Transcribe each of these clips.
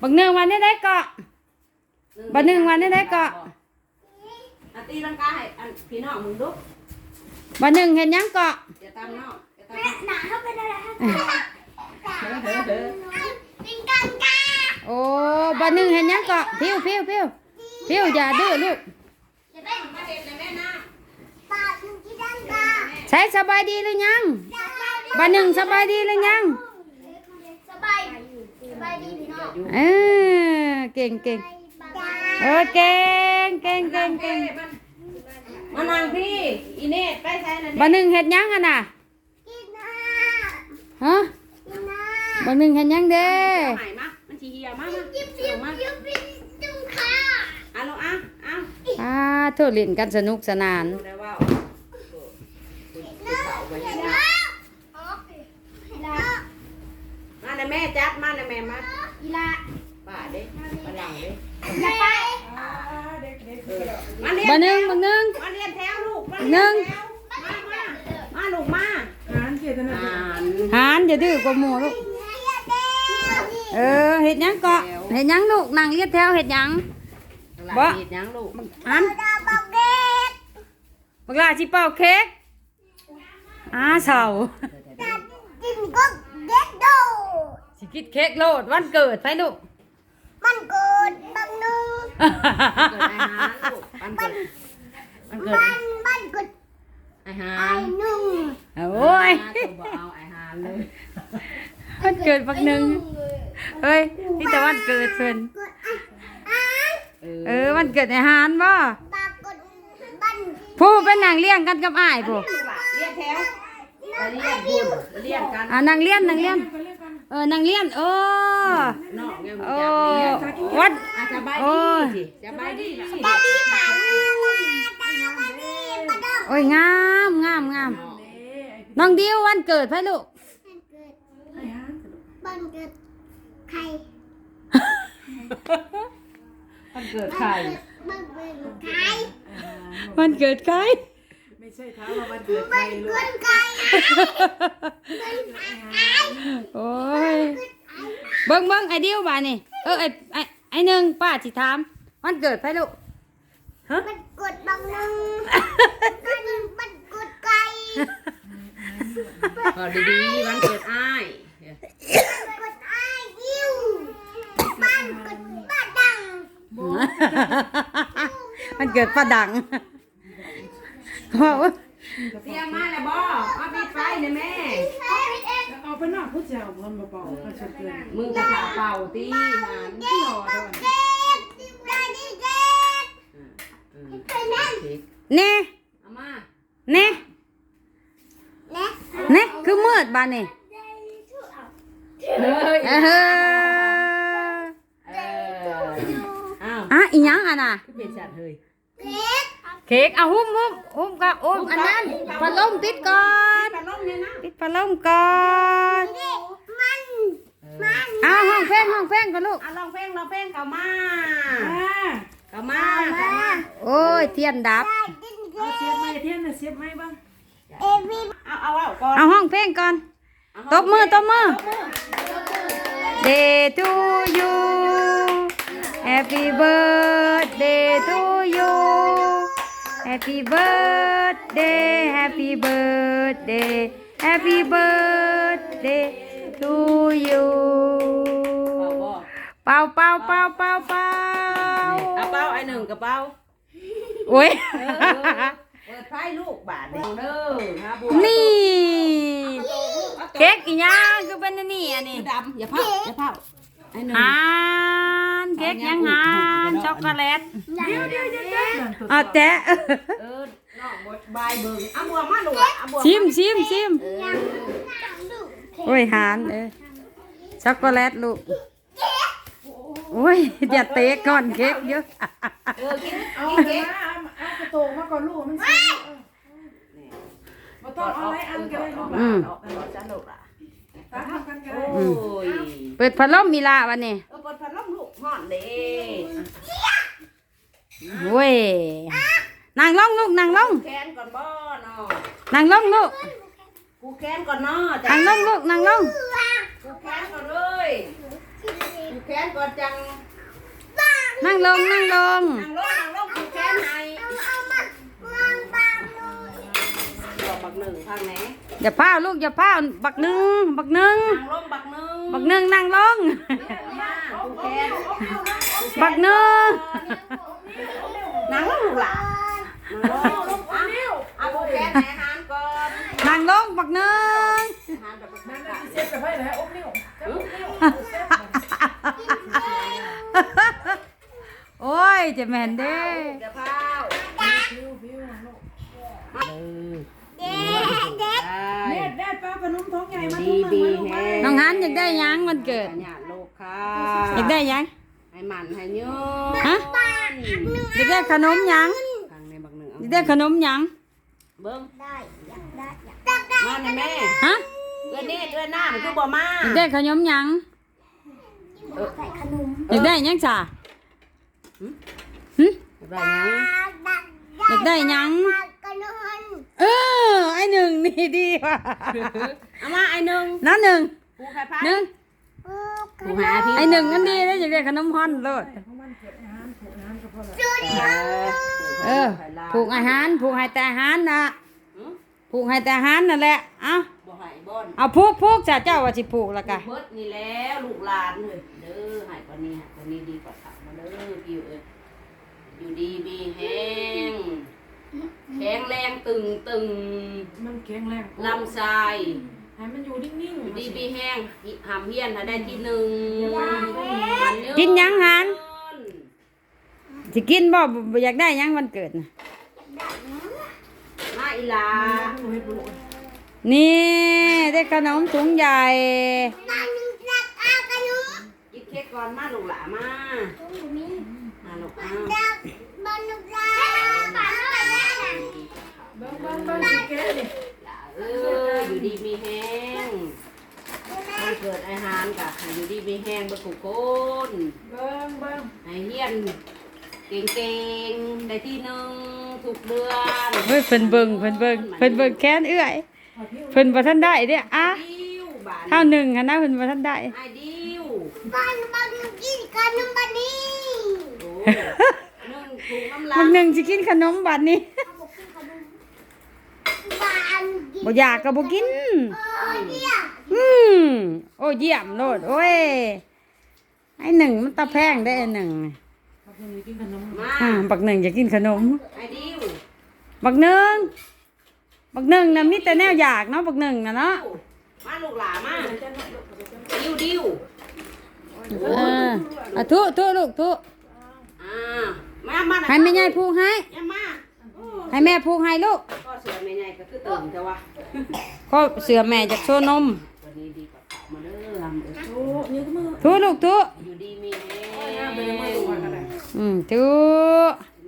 บักหนึ่งวันนี้ได้เกาะบัดหนึ่งวันได้ได้เกาะอาตีลังกาให้อันพี่น้องมึงดูบักหนึ่งเห็นยังเกาะอย่าตามน้องอย่าตามแม่น้องหนาเข้าไปได้แล้วเฮ้อเฮ้อเฮ้อเป็นกันกาโอ้บักหนึ่งเห็นยังเกาะพิวพิวพิวพิวอย่าดื้อลูกอย่าเป็นมาเด็ดเลยแม่นะปากมึงที่ดังกาใช้สบายดีหรือยังบักหนึ่งสบายดีหรือยังสบายสบายดีพี่น้องเออเก่งเก่งจ้าเออเก่งเก่งเก่งเก่งมานั่งพี่อีเนตไปใช้นั่นบักหนึ่งเห็นยังอะน่ะกินน้ฮะำกินน้บักหนึ่งเห็นยังเด้เอาใหม่มามันชีเหี่ยวมามาำยิ้มยิ้มเอามายิ้มยิ้มจุ้งขาเอาลงอะเอาอ่าทุเรียนกันสนุกสนานดูได้ว่าน้ำอ๋ออีลา มาเลย แม่จับมาเลยแม่มาอีลาป่าเด้ปลาหลังเด้อย่าไปมาเรียนบักหนึ่งบักหนึ่งมาเรียนแถวลูกมาหนึ่เรียงนแถวมามามาลูกมาหานเกียรตินะหานหานอย่าดื้อกว่าหมูลูกเออเห็ดหยังเกาะเห็ดหยังลูกนั่งเรียดแถวเห็ดหยังบ่เฮ็ดหยังลูกอันดาบอกเด็กบักลาชิเป่าเค้กอ้าเสาดากินก็เด็กโดสิ กิดเค้กโลดวันเกิดไปลูก มันเกิดบางนึงเกิดอาหารลูกมันเกิดมันเกิดบ้านบ้านเกิดอาหาไอ้รหนึ่งโอ้ยตัวบ่เอาอาหารเลยวันเกิดบักหนึ่งเอ้ยนี่แต่วันเกิดเพิ่นเกิดอ่านเออวันเกิดอาหารบ่ปากเกิดบ้านผู้เป็นนางเลี้ยงกันกับอ้ายผู้เรียนแถวไปเรียนบุญเรียนกันอ่านางเลี้ยนนางเลี้ยน เออนางเลี้ยนเออน้องยังโอ้จักเรียนวัดอะสบายโอ้ดียสิสบายดีล่ะบ้านดีป่าตาบ้านดีบ้านดงโอ้ยงามงามงามน้องดิววันเกิดไปลูกบ้านเกิดใครมันเกิดใครบ้านเกิดใครวันเกิดใคร ไม่ใช่ท้าว่ามันเกิดใครบ้านลูเกิกดใครใครโอ้ยเบิ้งเบิ้งไอเดียวบานี่เออไอไอไอหนึ่งป้าสิถามวันเกิดไปลูกบ้านเกิดบางนึงบ้านบ้านเกิดไก่พอดีๆวันเกิดอ้ายเกิดไอ้ยิ้วบ้านเกิดบ้านดังวันเกิดป้าดัง บอกว่าเตรียมมาแล้วบ่มาปิดไฟนะแม่ เอาไปนอกผู้เจ้ามันมาเป่าเอาชดเกินมึงกระถาเป่าตีหานเด็กบักเด็กได้ดีเด็กอืมไปนั่นเน่เอามาเน่นะเน่คือมืดบานี่เฮ้ยเออเอออ้าวอะอีหยังอะน่ะคือเป็นสัตว์เฮ้ย เด็กเค้กเอาหุ้มหุ้มหุ้มกับหุ้มอันนั้นพัดลมปิดก่อนปลาล่มเนี่ยนะปิดพัดลมก่อนมันมันเอาห้องเพลงห้องเพลงก่อนลูกอะลองเพลงลองเพลงเข้ามาอ่าเข้ามาเข้ามาโอ้ยเทียนดับได้กินเอาเด็กเสียบไม้เทียนน่ะเสียบไม้บ้างเอวีเอาเอาเอาก่อนเอาห้องเพลงก่อนตบมือตบมือ Day to you Happy birthday to you Happy birthday Happy birthday Happy birthday to you เป่าบ่เป่าเป่าเป่าเป่าเป่าเอาเป้าไอ้หนึ่งกระเป๋าโอ้ยเออเปิดไฟลูกบาทเดียวเด้อฮะบัวนี่เค้กอีหยังคือเป็นอันนี่อันนี้ดำอย่าเผาอย่าเผาไอ้หนึ่งฮานเค้กยังฮาน ช็อกโกแลตเดี๋ยวเดี๋ยวเดี๋ยวเดี๋ยวอะแตะเออน้องบดบายเบิ่งเอาบัวมาลูกอะเอาบัวชิมชิมชิมเออโอ้ยหานเออช็อกโกแลตลูกโอ้ยอย่าเตะก่อนเค้กเยอะเออกินเอากินมาเค้กเอาเอากระโตกมาก่อนลูกมันสิมาต้องเอาอะไรอันก็ได้ลูกหลาอืมนเอาเอาจ้าลูกอะตามทำกันก็โอ้ได้ยเปิดพัดลมมีละวันนี้เออเปิดพัดลมลูกห่อนเด้ โอ้ยนางลงลูกนางลงแค้นก่อนบ่เนาะนางลงลูกกูแค้นก่อนเนาะนางลงลูกนางลงกูแค้นก่อนเลยกูแค้นก่อนจังลงนั่งลงนั่งลงนั่งลงผูกแขนให้เอามาวางบางเลยบอกบักหนึ่งทางไหนอย่าพาลูกอย่าพาบักหนึ่งบักหนึ่งนั่งลงบักหนึ่งบักหนึ่งนั่งลงมาผูกแขนบักหนึ่ง นั่งลงลูกหลานนั่งลงเอาเอาผูกแขนให้หานก่อนนั่งลงบักหนึ่งหานแบบนั่นั่นงน่ะสิเซ็ตไปให้แล้วอบนิ้วจับอบนิ้วเซ็ตโอ้ยเจะแม่นเด้เดี๋ยวเผาฟิวฟิวลูกเด็กเด็กแม่แม่ป้าขนมท้องใหญ่มาดีทุกดีมื้อแฮน้องฮันอยากได้หยังวันเกิด หยาดลูกค่ะอยากได้หยัง ให้มันให้เยอะฮะอยากได้ขนมหยังทางในบักหนึ่งอยากได้ขนมหยังเบิ้งได้อยากได้อยากได้มาในแม่ฮะเอื้อนนี่เอื้อนหน้ามันคือบ่มาอยากได้ขนมหยังใส่ขนมอยากได้หยังจ้ะหึอะไรยังอยากได้หยังขนมเออไอหนึ่งนี่ดีว่ะเอามาไอ้หนึ่งน้าหนึ่งผูกไข่พัหนึ่ง ผูกหาพี่ไอหนึ่งอันดีแล้วอยากได้ขนมฮอนโลดของมันเกิดอาหารผูกอาหารก็พอแล้วเออผูกอาหารผูกให้แต่อาหารนะผูกให้แต่อาหารนั่นแหละเอาบ่ให้บ่อนเอาผูกผูกจ้ะเจ้าว่าสิผูกและกะเบิดนี่แล้วลูกหลานเฮ้ยเด้อให้กว่านี้ให้กว่านี้ดีกว่าขับมาเด้อพี่เอ้ยอยู่ดีมีแห้งแข็งแรงตึงตึงมันแข็งแรงลำไส้ ให้มันอยู่นิ่งอยู่ๆดีมีแห้งหามเฮียนถ้าได้ที่หนึ่งกินหยังหันสิกินบ่บ่อยากได้หยังวันเกิดน่ะมาอีหลาหนูเฮ็ดบ่ลูกนี่ได้ขนมถุงใหญ่นั่งรักอาขนมกินเค้กก่อนมาลูกหลามามาลูกอ้าว รักบอลลูกรักปังไปแล้ว เบิ่งเบิ่งเบิ่งสิแกะดิ หลาเอ้ยอยู่ดีมีแห้งมันเกิดอาหาร กะให้อยู่ดีมีแห้งบ่ถูกคนเบิ่งเบิ่งให้เฮียนเก่งๆได้ที่หนึ่งทุกเดือนเฮ้ยเพิ่นเบิ่งเพิ่นเบิ่งเพิ่นเบิ่งแค้นเอื้อยเพิ่นบ่ทันได้เด้ออะดิวบานเท่าหนึ่งหันนะเพิ่นบ่ทันได้ไอ้ดิวบอลบอลกินขนมบันนี้โอ้หนึ่งถูกน้ำลามันหนึ่งสิกินขนมบัดนี้ บ่อยากก็บ่กินออเนี่ยอืมโอ้เยี่ยมโลดโอ้ย ไอ้หนึ่งมันตะแพงได้ไอ้หนึ่งอ่าบักหนึ่งจะกินขนมไอ้ดิวบักหนึ่งบักหนึ่งนะมีแต่แนวอยากเนาะบักหนึ่งนะเนาะ มาลูกหลามาดิวดิวอออะทุทุลูกทุอ่ามามาให้แม่ใหญ่พูกให้ ให้แม่พูกให้ลูก เสือแม่ใหญ่ก็คือตื่นแต่ว่าก็เสือแม่จากโชว์นมวันนี้ดีกว่าเขามาเด้อลำเด้อโอ้ยกมือทุลูกทุอยู่ดีมีแฮย่าไปเลยมือก่อนก็ได้อืมทุ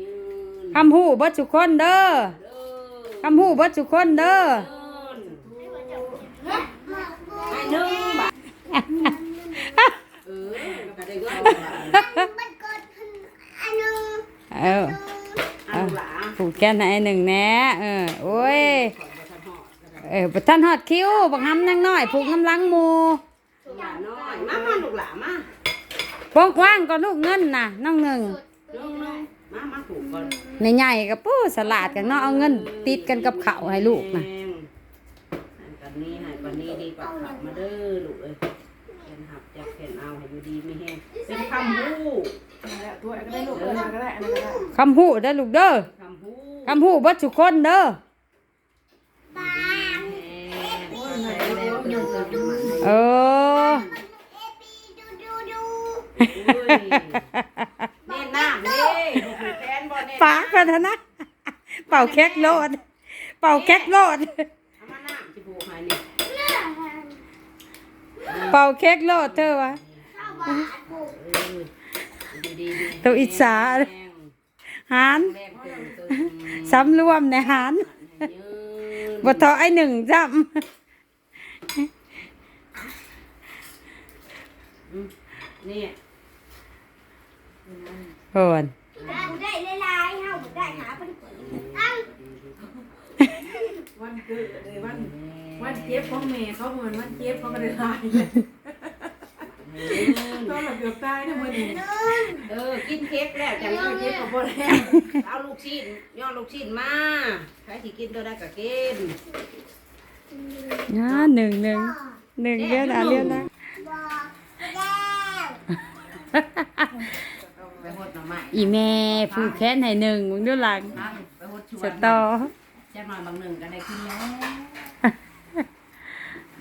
ยืนคำหูเบิดทุกคนเด้อเด้อคำหูเบิดทุกคนเด้อไอ้หนึ่งบาทเออก็ได้เงินมันเกิดอันนึงเออเอาหลา ผูกแก้นให้ไอ้หนึ่งแหน่เออโอ้ยเออบ่ทันฮอดคิวบักหำนังน้อยผูกน้ำหลังหมูหลาน้อยมามาลูกหลามาโป้งกว้างก็ลูกเงินน่ะน้องหนึ่งน้องน้องมามาถูกก่อนในใหญ่ๆกับปู้สลัดกันเนาะเอาเงินติดกันกับข้าวให้ลูกน่ะให้กันนี้ให้กันนี้ดีกว่าขับมาเด้อลูกเอ้ยเขียนหับจับเขียนเอาให้อยู่ดีไม่แห้งเป็นคำฮู้นั่นแหละตัวก็ได้ลูกเออก็ได้อันนั้นก็ได้คำหูเด้อลูกเด้อ คำฮู้คำหูเบิดทุกคนเด้อบางโอ้ยไหนแล้วยังเกิดมันให้เออเอปีดูดูดูเน่นน้ำเลยแฟนบอลเน่นปากกันเถอะนะ เป่าแคกโลด เป่าแคกโลดเอามาน้ำจิบูหายนี่เป่าแคกโลดเธอวะข้าวบาทบุกเออดีดีดีตัวอิจฉาแรง หารแรงตึงตึงสำรวมในหารยืนบ่ทอไอ้หนึ่งจ้นี่ำโหนกูได้หลายๆเฮาบ่ได้หาเป็นเอ้าวันเกิดเลยวันวันเจ็บของแม่เขาเหมือนวันเจ็บเขาก็เลยลายยื นก็อนหลับเกือบตายเนี่ยมื้อนี้เออ กินเค้กแล้วจังเลยเค้กกับบ่แล้วเอาลูกชิ้นย่อลูกชิ้นมาใครที่กินตัวได้ก็กินอ่าหนึ่งหนึ่งหนึ่งเลี้ยวนะเลี้ยวนะบอกแล้วไปหดหน่อไม้อีแม่ผู้แค้นให้หนึ่งมึงดูหลังครับไปหดชวสนตอแค่หน่อยบางหนึ่งก็ได้กินแล้ว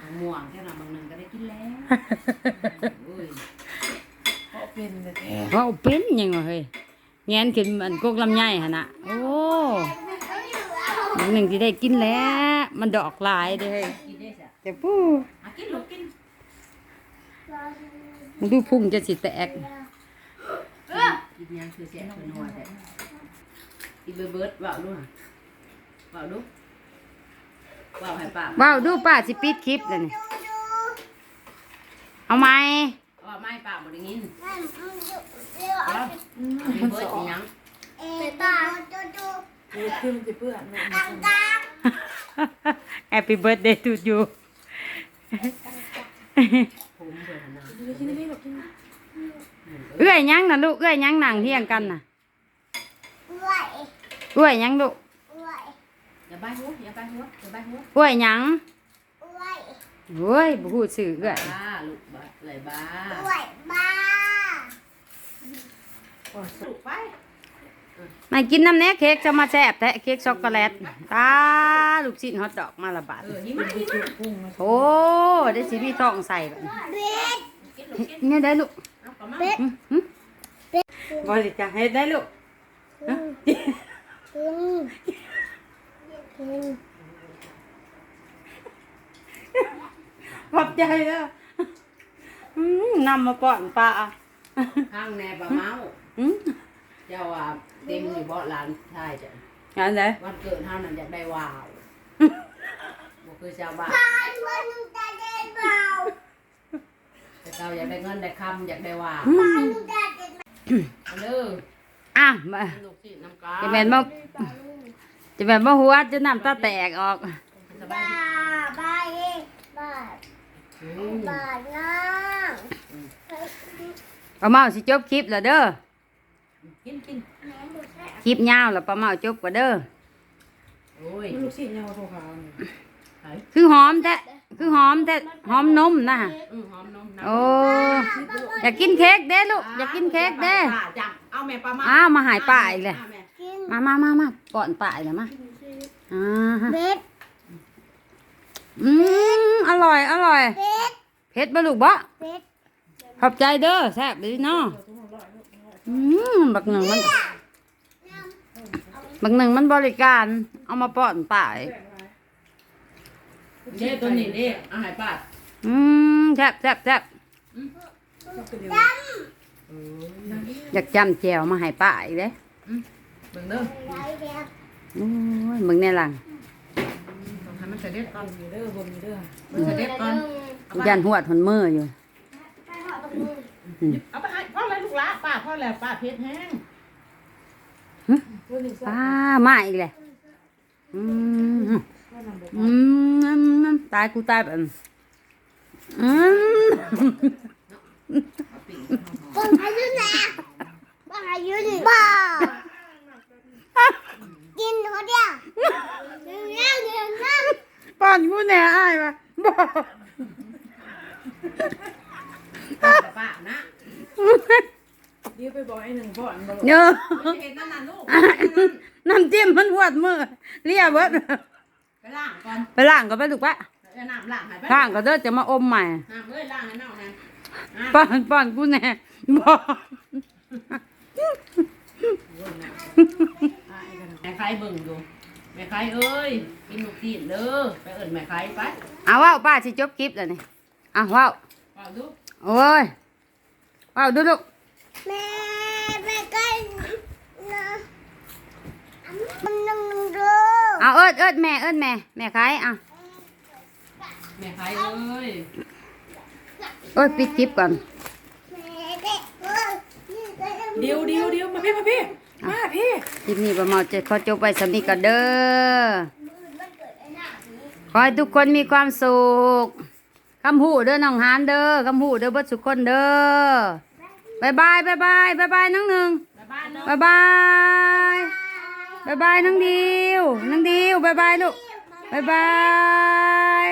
มะม่วงแค่หน่อยบางหนึ่งก็ได้กินแล้วอุ้ ยเพราะเป็นแต่แท้ว่าเป็นยังไงเฮ้ยแงนขึ้นมันกกลำไยหั่นน่ะโอ้บางหนึ่งที่ได้กินแล้ว มันดอกหลายเด้อเฮ้ยกินได้จ้ะจะปู้อะกินลูกกินมึงดูพุ่งจะสิแตกกินยังคือเสียคือนัวแต่กินเบิร์ดเบิร์ดว่าวดูหะว่าวดูว่าวให้ป้าว้าวดูป้าสิปิดคลิปเลยนี่เอาไหมว่าว ไม่ป้าบ่ได้ยินนั่นมันอยู่เร็วเอาเอากินเบิร์ดอีหยังเอ็ตาดูดูดูขึ้นมันจะเปื้อนลูกกลางกลาง Happy birthday to you ผมเบิร์ดนะกินกินนี่ลูกกินเอื้อยหยังน่ะลูกเอื้อยหยังนั่งเที่ยงกันน่ะไหวเอื้อยหยังลูกไหวอย่าใบหัวอย่าใบหัวอย่าใบหัวเอื้อยหยังไหวโอ้ยบ่ฮู้ชื่อเอื้อย บ้าลูกบ้าเลยบ้าไหวบ้าลูกไปมากินน้ำแหน่เค้กจะมาแซ่บแท้เค้กช็อกโกแลตตาลูกชิ้นฮอทดอกมาละบาทเออนี่มานี่มากุ้งมาโอ้ได้สิพี่ท้องใส่แบบนี้เบ็ดกินลูกกินเนี่ยได้ลูกเอากลับมาเบ็ดบ่สิจะเฮ็ดได้ลูกกินกินขอบใจเด้ออืม นำมาป้อนป้าข้างแนบะเมาอืมเจ้าว่าเต็มอยู่บ่ร้านใช่จ้ะอันไหนวันเกิดเท่านั้นอยากได้วาวบ่คือชาวบ้านตายมันจะได้เบาแต่เราอยากได้เงินได้คำอยากได้วาวมันจะได้เอาเด้ออะมาลูกศิษย์น้ำกาจะแม่นบ่จะแม่นบ่หัวจะน้ำตาแตกออกสบาบ้ายบ้าเองบ้าอืมบ้าน้า งป้าเมาสิจบคลิปแล้วเด้อกินกินแม่ดูแค่คลิปยาวแล้วป้าเมาจบกว่าเด้อโอ้ยลูกศิษย์ยังมาโทรขาวนี่ไหนคือหอมแท้คือหอมแท้หอมนมนะอือหอมนมนะโอ้อยากกินเค้กเด้ลูกอยากกินเค้กเด้ป้าจังเอาแม่ปลามาอ้าวมาหายป้าอีกเลยาแม่กินมามามามาป้อนป้าอีกแล้วมาอ่าฮะเบ็ดอืมอร่อยอร่อยเบ็ดเผ็ดบ่ลูกบ่เบ็ด ขอบใจเด้อแซ่บดีเนาะอืมบักหนึ่งมัน บักหนึ่งมันบริการ เอามาป้อนป้าอีกเด้ตัวนี้เด้เอาให้ป้าอืมแซ่บแซ่บแซ่บดอยากจำแจวมาให้ป้าอีกเด้เบิ่งเด้อำไหลเบ็ดโอ้ยมึงในหลังต้องให้มันเสด็จก่อนมีเด้อบนมีเด้อมันเสด็จก่อนยันหวดหนมืออยู่ เอาไปให้พ่อเลยลูกหลานป้าพ่อแล้วป้าเพชรแห้งวันนี้ซะป้ามาอีกเลยอืมก็นำบอกอืมตายกูตายแบบอืมบ้าอายุไหนบ้าอายุไหนบ้ากินคนเดียวหนึ่งน้ำหนึ่งน้ำป้อนกูแน่อ้ายมาบอกป้า ป้านะเดี๋ยวไปบอกไอ้หนึ่งพ่อนบอกเนอะเห็นนั่นน่ะลูกน้ำจิ้มมันหวดมือเรียบเบิดไปล้างก่อนไปล้างก็ไปลูกปะน้ำล้างให้ไปล้างก็เด้อจะมาอมใหม่น้ำเอ้ยล้างให้น้องนะอะป้อนป้อนกูแน่บอกแม่ใครเบิ่งอยู่แม่ใครเอ้ยกินลูกศิษย์เด้อไปเอิ้นแม่ใครไปเอาว่าป้าสิจบคลิปแล้วนี่เอาว่าวป้า โอ้ยว่าวดูลูกแม่ไปใกล้นะมันนั่งดูเอาเอิดเอิดแม่เอิดแม่แม่ใครอะแม่ใครเอ้ยโอ้ยปิดคลิปก่อนแม่เด็กเออนี่ก็ยังเดี๋ยวเดี๋ยวเดี๋ยวมาพี่มาพี่มาพี่คลิปนี้ประมาณจะขอจบไปสำนี้ก็เด้อมันเกิดไอ้หน้านี้ขอให้ทุกคนมีความสุข คำหูเด้อน้องหานเด้อคำหูเด้อเบิดสุกคนเด้อบายบายบายบายบายบายน้องหนึ่งบายบายบายบายน้องดิวน้องดิวบายบายลูกบายบาย